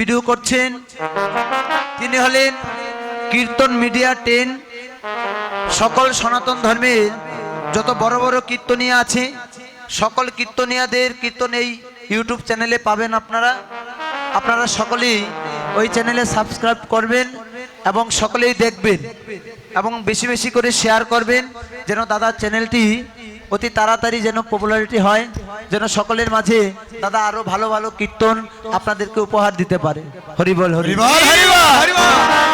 Video করছেন, তিনি হলেন কীর্তন মিডিয়া টেন। সকল সনাতন ধর্মের যত বড় বড় কীর্তনিয়া আছে, সকল কীর্তনিয়াদের কীর্তন এই ইউটিউব চ্যানেলে পাবেন আপনারা। আপনারা সকলেই ওই চ্যানেলে সাবস্ক্রাইব করবেন এবং সকলেই দেখবেন এবং বেশি বেশি করে শেয়ার করবেন, যেন দাদার চ্যানেলটি অতি তাড়াতাড়ি যেন পপুলারিটি হয়, যেন সকলের মাঝে দাদা আরও ভালো ভালো কীর্তন আপনাদেরকে উপহার দিতে পারে। হরিবল হরিবল হরিবল